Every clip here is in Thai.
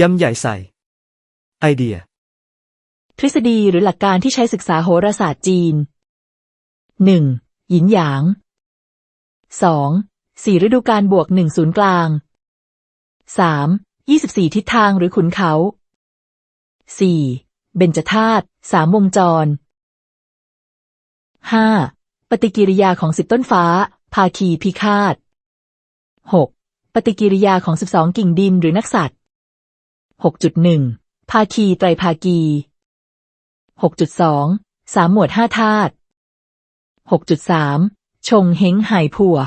ยำใหญ่ใส่ ไอเดีย ทฤษฎีหรือหลักการที่ใช้ศึกษาโหราศาสตร์จีนหนึ่งหยินหยางสองสี่ฤดูกาลบวกหนึ่งศูนย์กลางสามยี่สิบสี่ทิศทางหรือขุนเขาสี่เบญจธาตุสามวงจรห้าปฏิกิริยาของสิบต้นฟ้า ภาคีพิฆาตหกปฏิกิริยาของสิบสองกิ่งดินหรือนักสัตว์ หกจุดหนึ่งภาคีไตรภากีหกจุดสองสามหมวดห้าธาตุหกจุดสามชงเฮงไหผัว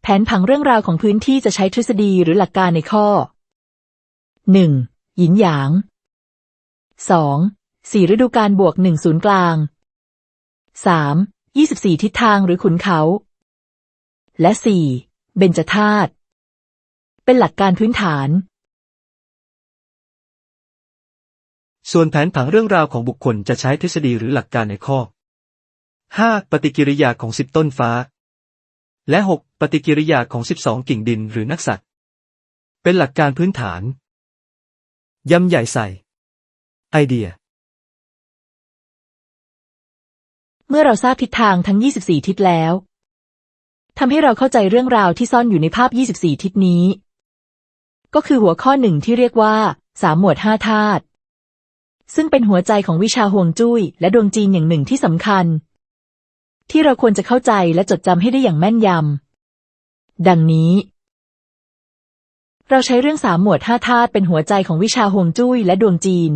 แผนผังเรื่องราวของพื้นที่จะใช้ทฤษฎีหรือหลักการในข้อหนึ่งหยินหยางสองสี่ฤดูกาลบวกหนึ่งศูนย์กลางสามยี่สิบสี่ทิศทางหรือขุนเขา และสี่เบญจธาตุ เป็นหลักการพื้นฐาน ส่วนแผนผังเรื่องราวของบุคคลจะใช้ทฤษฎีหรือหลักการในข้อ 5. ปฏิกิริยาของสิบต้นฟ้า และ 6. ปฏิกิริยาของ 12 กิ่งดินหรือนักสัตว์ เป็นหลักการพื้นฐานยำใหญ่ใส่ ไอเดีย เมื่อเราทราบทิศทางทั้ง 24 ทิศแล้วทำให้เราเข้าใจเรื่องราวที่ซ่อนอยู่ในภาพ 24 ทิศนี้ ก็คือหัวข้อหนึ่งที่เรียกว่า สามหมวดห้าธาตุซึ่งเป็นหัวใจของวิชาห่วงจุ้ยและดวงจีนอย่างหนึ่งที่สำคัญ ที่เราควรจะเข้าใจและจดจำให้ได้อย่างแม่นยำดังนี้ เราใช้เรื่องสามหมวดห้าธาตุเป็นหัวใจของวิชาห่วงจุ้ยและดวงจีน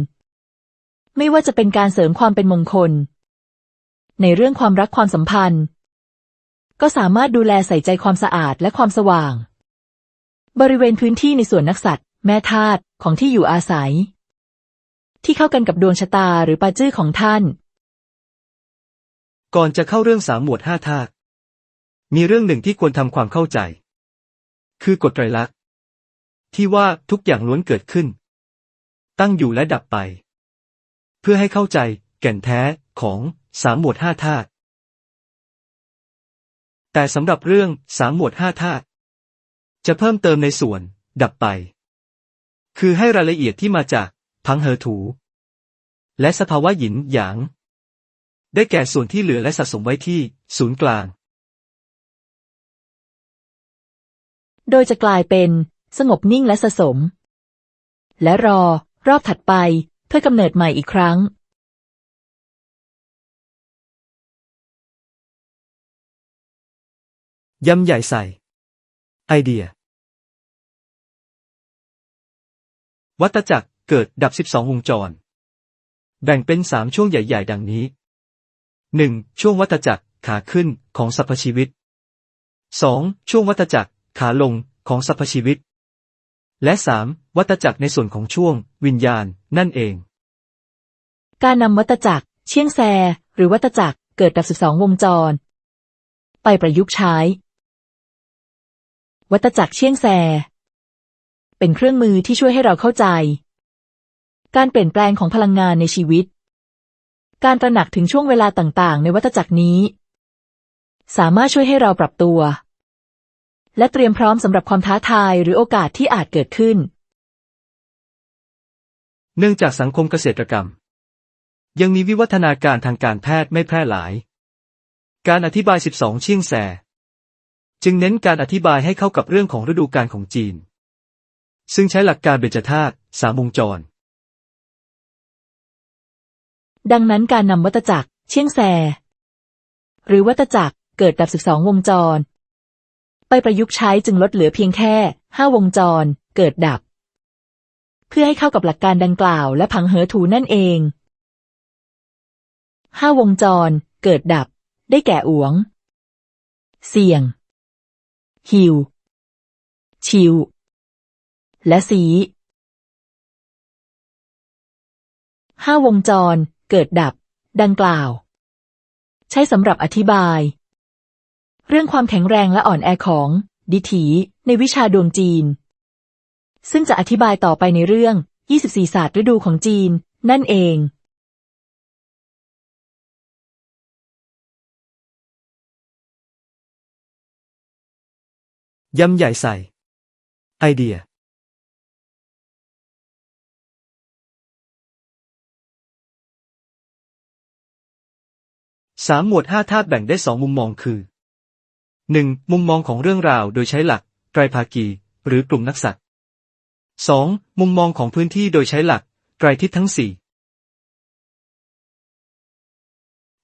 ไม่ว่าจะเป็นการเสริมความเป็นมงคล ในเรื่องความรักความสัมพันธ์ ก็สามารถดูแลใส่ใจความสะอาดและความสว่าง บริเวณพื้นที่ในส่วนนักสัตว์ แม่ธาตุของที่อยู่อาศัย ที่เข้ากันกับดวงชะตาหรือปาจื้อของท่าน ก่อนจะเข้าเรื่องสามหมวดห้าธาตุมีเรื่องหนึ่งที่ควรทำความเข้าใจ คือกฎไตรลักษณ์ ที่ว่าทุกอย่างล้วนเกิดขึ้น ตั้งอยู่และดับไป เพื่อให้เข้าใจแก่นแท้ของสามหมวดห้าธาตุแต่สำหรับเรื่องสามหมวดห้าธาตุ จะเพิ่มเติมในส่วน ดับไป คือให้รายละเอียดที่มาจากพังเหอถู และสภาวะหยินหยาง ได้แก่ส่วนที่เหลือและสะสมไว้ที่ ศูนย์กลาง โดยจะกลายเป็น สงบนิ่งและสะสม และรอ รอบถัดไปเพื่อกำเนิดใหม่อีกครั้งยำใหญ่ใส่ ไอเดีย วัตจักรเกิดดับ 12 วงจร แบ่งเป็น3ช่วงใหญ่ ๆ ดังนี้ 1. ช่วงวัตจักรขาขึ้นของสรรพชีวิต 2. ช่วงวัตจักรขาลงของสรรพชีวิต และ 3. วัตจักรในส่วนของช่วง วิญญาณ นั่นเอง การนำวัตจักร เชียงแซ หรือวัตจักรเกิดดับ 12 วงจร ไปประยุกต์ใช้ วัตจักรเชียงแซ เป็นเครื่องมือที่ช่วยให้เราเข้าใจ การเปลี่ยนแปลงของพลังงานในชีวิต การตระหนักถึงช่วงเวลาต่างๆ ในวัตจักรนี้ สามารถช่วยให้เราปรับตัว และเตรียมพร้อมสำหรับความท้าทายหรือโอกาสที่อาจเกิดขึ้น เนื่องจากสังคมเกษตรกรรม ยังมีวิวัฒนาการทางการแพทย์ไม่แพร่หลาย การอธิบาย 12 เชียงแซ จึงเน้นการอธิบายให้เข้ากับเรื่องของฤดูกาลของจีน ซึ่งใช้หลักการเบญจธาตุสามวงจร ดังนั้นการนำวัตจักร เชียงแซหรือวัตจักรเกิดดับ12วงจร ไปประยุกต์ใช้จึงลดเหลือเพียงแค่5วงจร เกิดดับ เพื่อให้เข้ากับหลักการดังกล่าวและผังเหอถูนั่นเอง5วงจร เกิดดับ ได้แก่อวง เสี่ยง หิว ชิว และสีห้าวงจร เกิดดับ ดังกล่าว ใช้สำหรับอธิบาย เรื่องความแข็งแรงและอ่อนแอของ ดิถี ในวิชาดวงจีน ซึ่งจะอธิบายต่อไปในเรื่อง 24 ศาสตร์ฤดูของจีน นั่นเอง ยำใหญ่ใส่ ไอเดียสามหมวดห้าธาตุแบ่งได้สองมุมมองคือหนึ่งมุมมองของเรื่องราวโดยใช้หลัก ไตรภาคีหรือกลุ่มนักสัตว์สองมุมมองของพื้นที่โดยใช้หลัก ไตรทิศทั้งสี่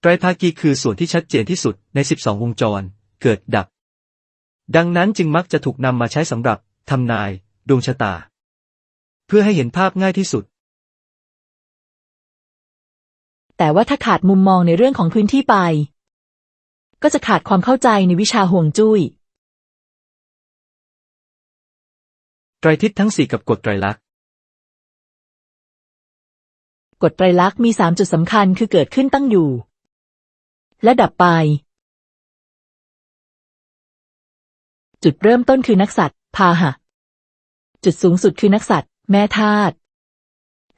ไตรภาคีคือส่วนที่ชัดเจนที่สุดใน 12 วงจร เกิดดับ ดังนั้นจึงมักจะถูกนำมาใช้สำหรับทำนาย ดวงชะตา เพื่อให้เห็นภาพง่ายที่สุด แต่ว่าถ้าขาดมุมมองในเรื่องของพื้นที่ไป ก็จะขาดความเข้าใจในวิชาห่วงจุย้ย ไตรทิศทั้งสี่กับกฎไตรลักษณ์กฎไตรลักษณ์มีสามจุดสำคัญคือเกิดขึ้นตั้งอยู่ และดับไป จุดเริ่มต้นคือนักสัตว์พาหะ จุดสูงสุดคือนักสัตว์แม่ธาตุ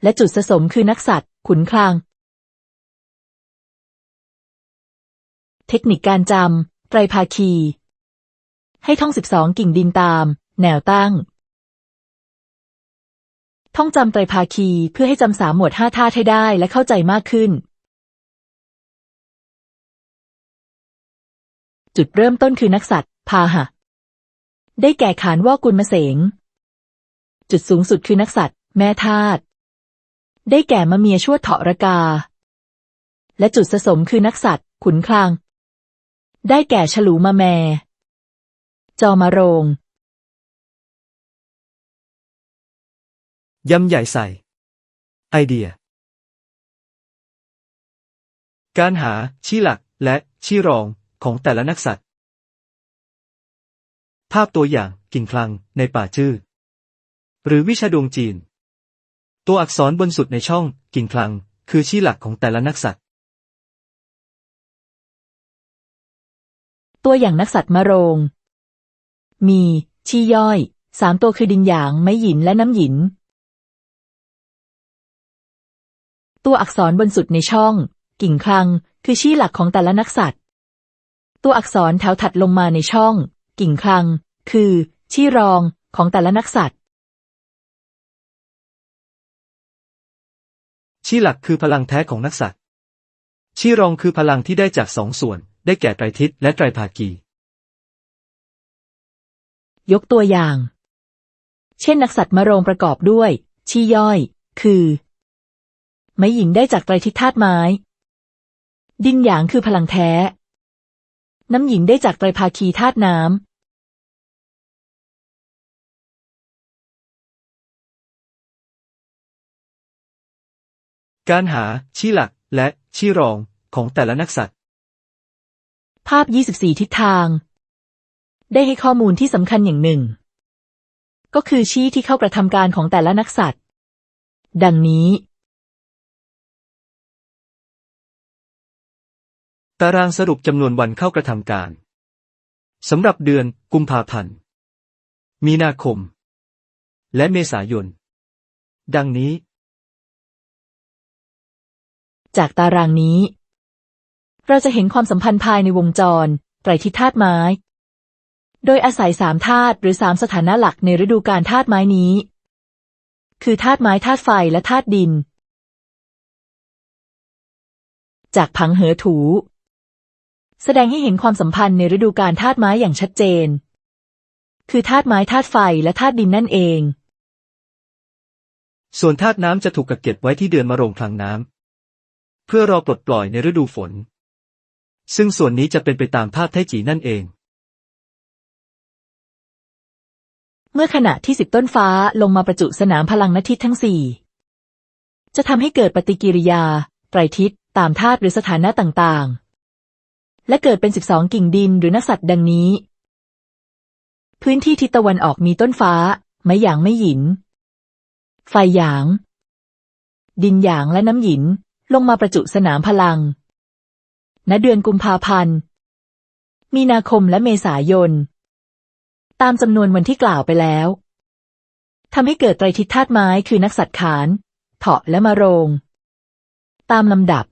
และจุดสะสมคือนักสัตว์ขุนคลัง เทคนิคการจำไตรภาคี ให้ท่องสิบสองกิ่งดินตาม แนวตั้ง ท่องจำไตรภาคีเพื่อให้จำสามหมวดห้าธาตุให้ได้และเข้าใจมากขึ้น จุดเริ่มต้นคือนักสัตว์พาหะ ได้แก่ขานว่ากุลมะเสง จุดสูงสุดคือนักสัตว์ แม่ธาตุได้แก่มะเมียชั่วเถาะระกา และจุดสะสมคือนักสัตว์ ขุนคลัง ได้แก่ฉลูมาแม จอมาโรง ยำใหญ่ใส่ ไอเดีย การหาชี้หลักและชี้รองของแต่ละนักสัตว์ ภาพตัวอย่างกิ่งคลังในป่าจื้อหรือวิชาดวงจีน ตัวอักษรบนสุดในช่องกิ่งคลัง คือชี้หลักของแต่ละนักสัตว์ตัวอย่างนักสัตว์มะโรง มี ชี้ย่อย สามตัวคือดินหยาง ไม้หยินและน้ำหยิน ตัวอักษรบนสุดในช่อง กิ่งคลัง คือชี้หลักของแต่ละนักสัตว์ ตัวอักษรแถวถัดลงมาในช่อง กิ่งคลัง คือชี้รองของแต่ละนักสัตว์ ชี้หลักคือพลังแท้ของนักสัตว์ ชี้รองคือพลังที่ได้จากสองส่วน ได้แก่ไตรทิศและไตรภาคี ยกตัวอย่าง เช่นนักสัตว์มะโรงประกอบด้วย ชี้ย่อย คือ ไม้หญิงได้จากไตรทิศธาตุไม้ ดินหยางคือพลังแท้น้ำหญิงได้จากไตรภาคีธาตุน้ การหาชี้หลักและชี้รองของแต่ละนักสัตว์ ภาพ 24 ทิศทาง ได้ให้ข้อมูลที่สำคัญอย่างหนึ่ง ก็คือชี้ที่เข้ากระทำการของแต่ละนักสัตว์ ดังนี้ ตารางสรุปจำนวนวันเข้ากระทำการสำหรับเดือนกุมภาพันธ์ มีนาคม และเมษายน ดังนี้ จากตารางนี้ เราจะเห็นความสัมพันธ์ภายในวงจร ไตรทิศธาตุไม้ โดยอาศัยสามธาตุหรือสามสถานะหลักในฤดูกาลธาตุไม้นี้ คือธาตุไม้ธาตุไฟและธาตุดิน จากผังเหอถู แสดงให้เห็นความสัมพันธ์ในฤดูกาลธาตุไม้อย่างชัดเจน คือธาตุไม้ธาตุไฟและธาตุดินนั่นเองส่วนธาตุน้ำจะถูกกักเก็บไว้ที่เดือนมะโรงคลังน้ำ เพื่อรอปลดปล่อยในฤดูฝน ซึ่งส่วนนี้จะเป็นไปตามภาพไทจีนั่นเอง เมื่อขณะที่สิบต้นฟ้าลงมาประจุสนามพลังนทิศทั้งสี่จะทำให้เกิดปฏิกิริยา ไตรทิศตามธาตุหรือสถานะต่างๆ และเกิดเป็นสิบสองกิ่งดินหรือนักสัตว์ดังนี้ พื้นที่ทิศตะวันออกมีต้นฟ้า ไม้หยางไม่หยิน ไฟหยาง ดินหยางและน้ำหยิน ลงมาประจุสนามพลัง ณ เดือนกุมภาพันธ์ มีนาคมและเมษายน ตามจำนวนวันที่กล่าวไปแล้ว ทำให้เกิดไตรทิศธาตุไม้คือนักสัตว์ขาน เถาะและมะโรง ตามลำดับ